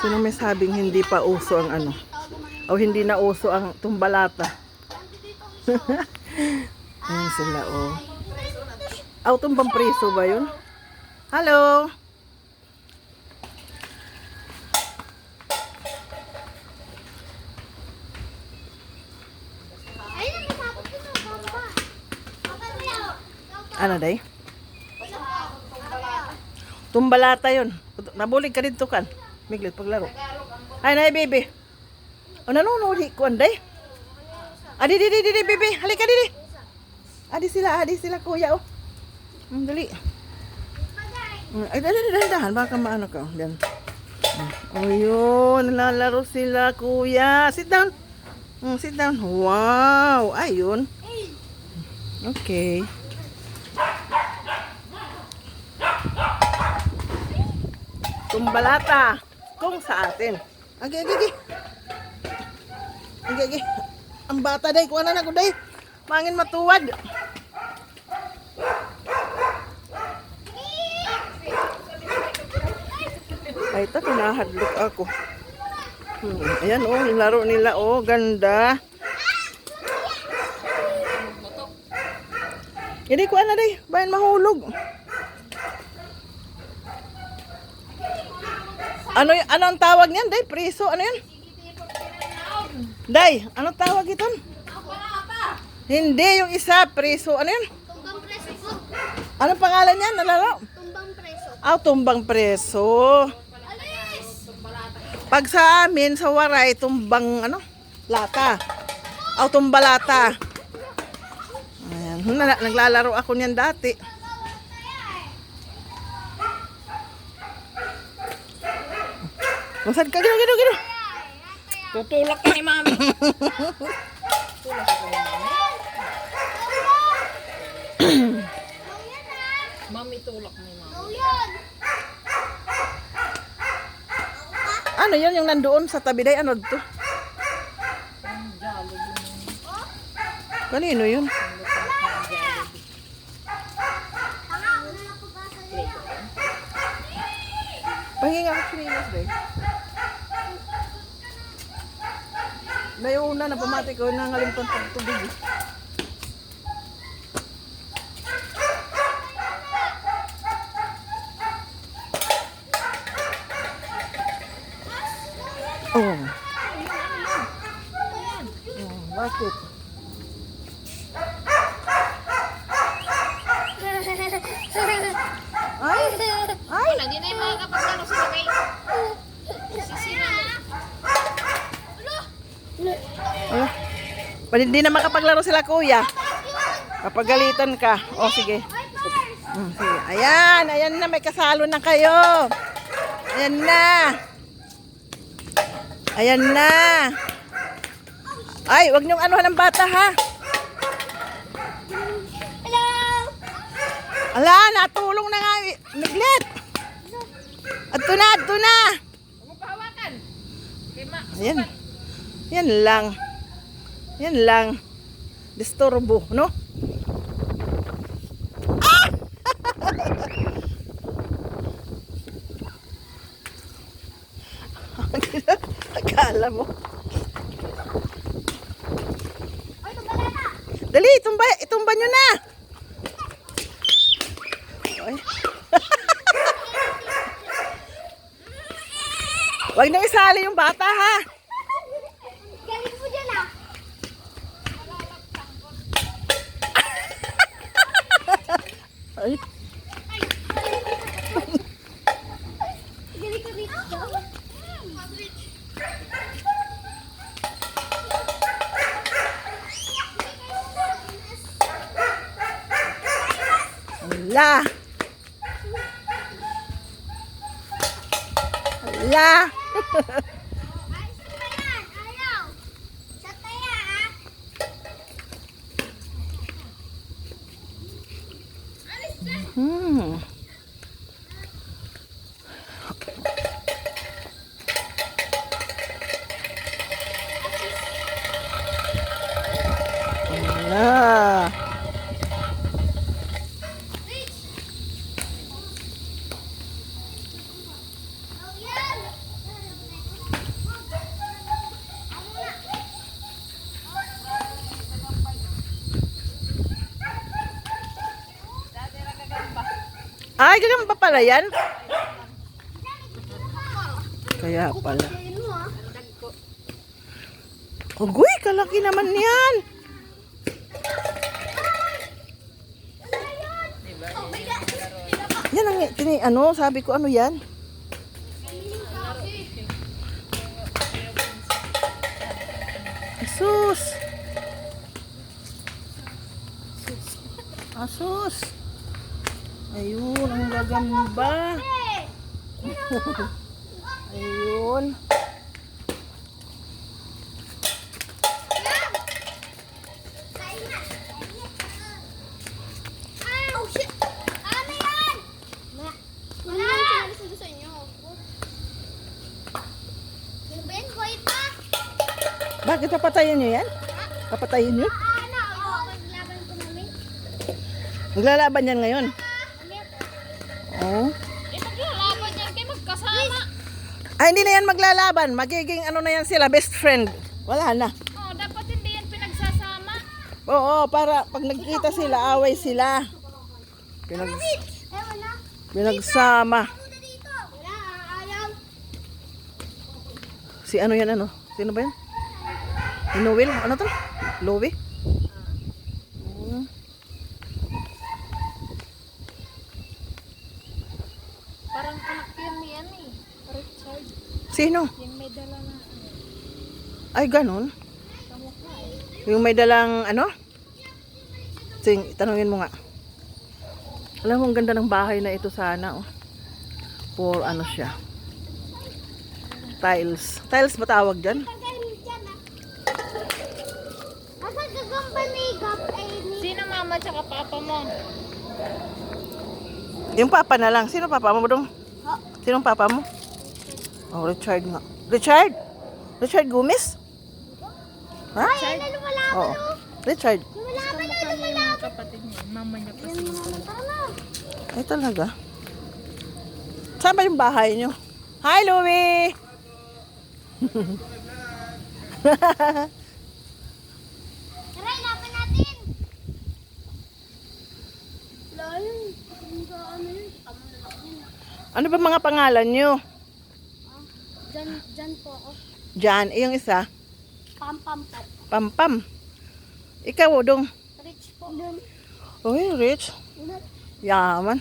Sino may sabing hindi pa uso ang ano? O hindi na uso ang tumbalata? Ayan sila, oh. Aw, tumbang preso ba yun? Hello? Ano, day? Tumbalata yun. Nabulig ka dito kan. Miglit paglaro. Ay, nay, baby. O, nanunuli ko, anday. Adi, di, di, di, di, baby. Halika, di, di. Adi sila, adi sila, kuya, oh. Ang dali. Ay, dali, dali, dahan. Baka maano ka. oh. Diyan. Oh, yun. Nalalaro sila, kuya. Sit down. Mm, sit down. Wow. Ayun. Okay. Tumbalata. Kung sa atin. Agi, agi, agi. Agi, agi. Ang bata day. Kuha na na ko day. Mangin matuwad. Ay, ito, pinahadlok ako. Hmm, ayan, oh, laro nila, oh, ganda. Hindi ko ano day, bayan mahulog. Ano ano ang tawag niyan, day? Priso, ano yan? Day, ano tawag ito? Hindi, yung isa, priso, ano yan? Tumbang preso po. Anong pangalan niyan, nalaro? Tumbang preso. Ah, tumbang preso. Alis! Pag sa amin, sa waray, tumbang, ano? Lata. Aw, tumbalata. Ayan. Na, naglalaro ako niyan dati. Masad ka, gino, gino, gino. Tutulak ka ni mami. mami tulak ni mami. Oh, yun! Ano yun yung nandoon sa tabi day? Ano to? Kanino yun? Tanga, ako na lang pagkasa niya. Pahinga ako sinilas day. Mayuna na pamati ko nangalimpan pag tubig. eh. Oh. Oh, bakit? Ay! Ay! Wala, di na yung makakapaglaro sila kay... Sisira na. Ah, Pag hindi na makapaglaro sila kuya. Kapagalitan ka. O sige. Hmm, sige. Ayan, ayan na may kasalo na kayo. Ayan na. Ayan na. Ay, wag niyong anuhan ng bata ha. Hello! Ala, natulong na nga. Miglet. Ato na, ato na. Huwag mo pahawakan. Ayan. Yan lang. Yan lang. Disturbo, no? Ah! Akala mo. Ay, tumbalata! Dali, itumba, itumba nyo na. Ay. Huwag nang isali yung bata, ha? Hmm. Ay, ganyan pa pala yan? Kaya pala. Agoy, kalaki naman yan. Yan ang tini, ano, sabi ko, ano yan? Asus. Asus. Ayun, ang gagamba. Ayun. Ano. Ano? Bakit papatayin nyo yan? Papatayin nyo? Ano? Ko namin. Maglalaban yan ngayon. Oh. Eh, maglalaban yan kayo magkasama. Ay, hindi na yan maglalaban. Magiging ano na yan sila, best friend. Wala na. Oh, dapat hindi yan pinagsasama. Oo, para pag nagkita sila, away sila. Pinag, wala. pinagsama. Si ano yan, ano? Sino ba yan? Noel? Ano to? Lowe? Hmm. Parang anak yun ni ano eh. Richard. Sino? Yung may dala na Ay, ganun. eh. Yung may dalang, ano? Sing, tanungin mo nga. Alam mo, ang ganda ng bahay na ito sana, oh. For ano siya? Tiles. Tiles ba tawag dyan? Sino mama tsaka papa mo? Yung papa na lang. Sino papa mo dong? Oh. Sino papa mo? Oh, Richard nga. Richard? Richard Gomez? Ha? Ay, ano lumalaban Oo. oh. Richard. Lumalaban oh, yung lumalaban. kapatid niya. Mama niya pa na. Ay, talaga. Saan ba yung bahay nyo? Hi, Louie! Tara, inapan natin. Layo. Ano na yun. ano ba mga pangalan nyo? Dyan, dyan po ako. Jan, eh, yung isa. Pam, pam, pam. Pampam. Ikaw, dong. Rich po. Dun. Uy, Rich. Yaman.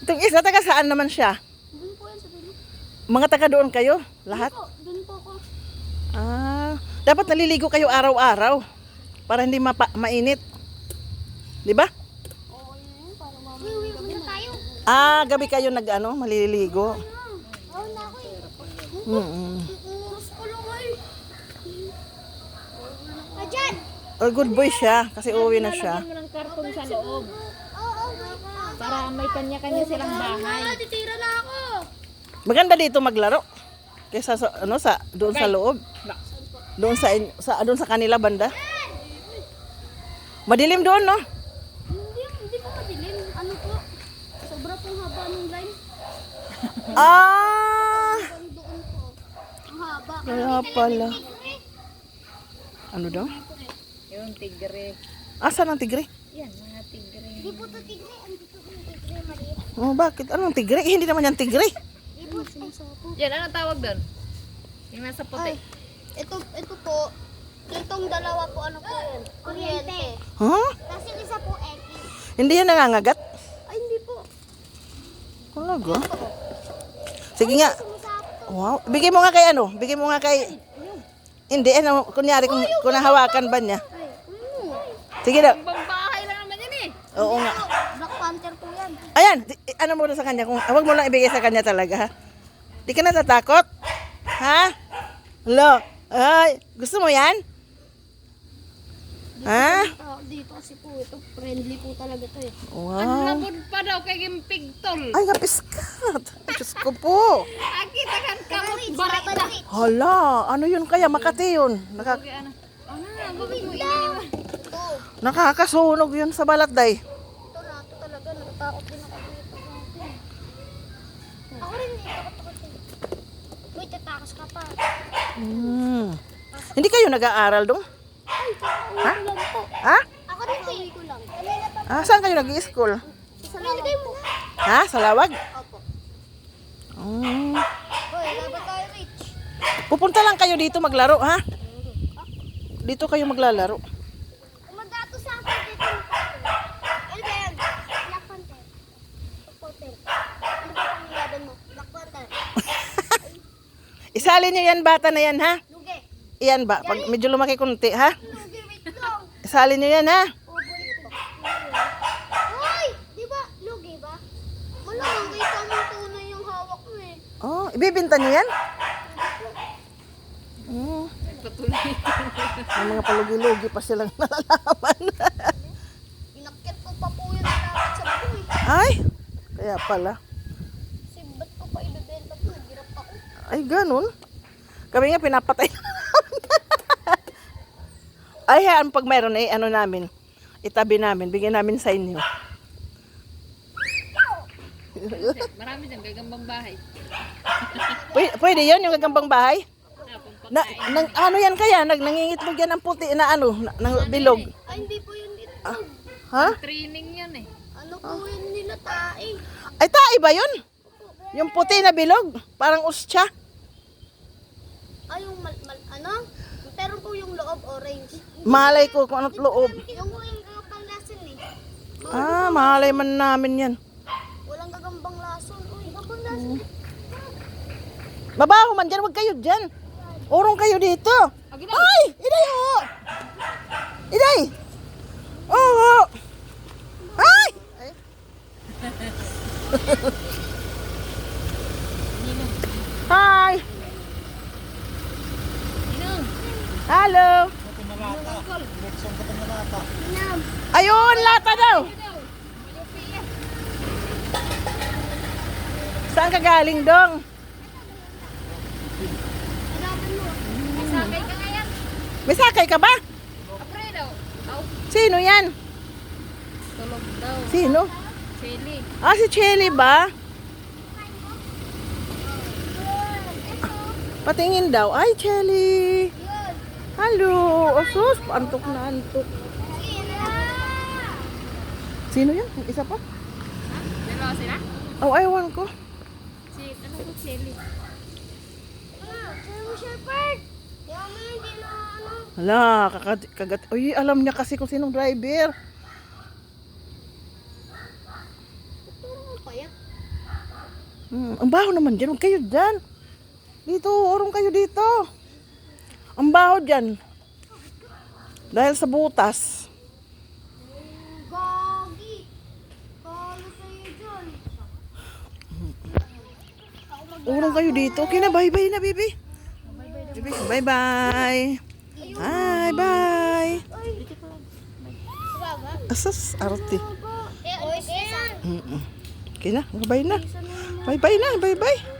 Itong isa, taga saan naman siya? Dun po yan sa dulo. Mga taga doon kayo? Lahat? Po, dun po ako. Ah, dapat naliligo kayo araw-araw para hindi mapa- mainit. 'Di ba? Oo, yun yun. Para mamaya. Uy, uwi muna tayo. Ah, gabi kayo nag ano, maliligo. Eh. Mm. Ah, dyan. Oh, good boy siya kasi uwi na siya. Lalagyan mo ng karton sa loob. Oo, oo. Para may kanya-kanya silang bahay. Ah, titira na ako. Maganda dito maglaro. Kaysa sa ano sa doon sa loob. Doon sa in- sa doon sa kanila banda. Madilim doon, no? Ah! Kaya pala. Ano daw? Yung tigre. Asan ang tigre? Yan, mga tigre. Hindi po to tigre. Ang dito yung tigre. Maliit. Oh, bakit? Anong tigre? Eh, hindi naman yan tigre. Yan, ano tawag doon? Yung nasa puti. Ay, ito, ito po. Itong dalawa po, ano po yun? Kuryente. Huh? Yung isa po, X. Hindi yan nangangagat? Ay, hindi po. Talaga? Sige nga. Wow. Bigay mo nga kay ano? Bigay mo nga kay... Hindi, ano, kunyari kung, kung nahawakan ba niya. Sige daw. Ibang bahay lang naman yan eh. Oo nga. Black Panther po yan. Ayan, di- ano mo na sa kanya? Kung, huwag mo lang ibigay sa kanya talaga, ha? Di ka natatakot? Ha? Hello? Ay, gusto mo yan? Ha? Ah, dito kasi po, ito friendly po talaga to eh. Ang Wow. labod pa daw kay Gimpigtol. Ay, kapiskat. Diyos ko po. Akita kan kamot barita. Hala, ano yun kaya? Makati yun. Naka, ano? Ano na, nakakasunog yun sa balat, day. ito na, ito talaga, natatakot din ako dito. Ako rin, eh, takot ako dito. Uy, tatakas ka pa. Hmm. Hindi kayo nag-aaral dong? Ay, Ha? Ha? Uwi ko lang. Ah, saan kayo nag-i-school? Sa mo. Ha? Sa lawag? Opo. Mm. Hoy, laban tayo, Rich. Pupunta lang kayo dito maglaro, ha? Dito kayo maglalaro. Kumagato sa akin dito. Ano ba yan? Black Panther. Panther. Ano ba ang laban mo? Black Panther. Isali niyo yan bata na yan, ha? Lugi. Iyan ba? Pag medyo lumaki konti, ha? Lugi, wait lang. Isali niyo yan, ha? Ubulit ko. Hoy! Di ba? Lugi ba? Malamang kita mo tunay yung hawak mo eh. Oh, ibibinta niyo yan? Mm. May mga palugi-lugi pa silang nalalaman. Inakyat ko pa po yun dapat sa eh. Ay, kaya pala. Kasi ba't ko pa ibibenta to? Hirap ako. Ay, ganun. Kami nga pinapatay. Ay, yan, pag mayroon, eh, ano namin, itabi namin, bigyan namin sa inyo. Marami dyan, gagambang bahay. Pwede, pwede yun, yung gagambang bahay? Ah. Na, nang, ano yan kaya? Nag, nangingitlog yan ng puti na ano, na, ng bilog. Ay, hindi po yun dito. Ha? Training yun eh. Ano po yun nila tae? Ay, tae ba yun? Yung puti na bilog? Parang ustya? Ay, yung mal, mal, ano? Pero po yung loob orange. Malay ko kung ano't loob. Yung po yung gagambang lason eh. Ah, malay man namin yan. Babaho man dyan, huwag kayo dyan. Urong kayo dito. Ay! Iday ho! Iday! Oo! Ay! Ay! Hi! Hello! Ayun, lata daw! Saan ka galing, Dong? Mo. Masakay ka ngayon. May sakay ka ba? Apre daw. Aw, Sino yan? tulog daw. Sino? Chili. Ah, si Chelly ba? Patingin daw. Ay, Chelly! Hello! Osus, antok na antok. Sino yan? Isa pa? Dalawa sila? Oh, aywan ko. Si, ano? Ah, hindi na ano. Hala, kagat, kagat. Uy, alam niya kasi kung sinong driver. Hmm, ang baho naman dyan. Huwag kayo dyan. Dito, urong kayo dito. Ang baho dyan. Dahil sa butas. Urong kayo dito. Okay na, bye-bye na, baby. Bye-bye. Bye, bye. Asas, arte. Eh. Mm-mm. Okay na, bye na. Bye-bye na, bye-bye.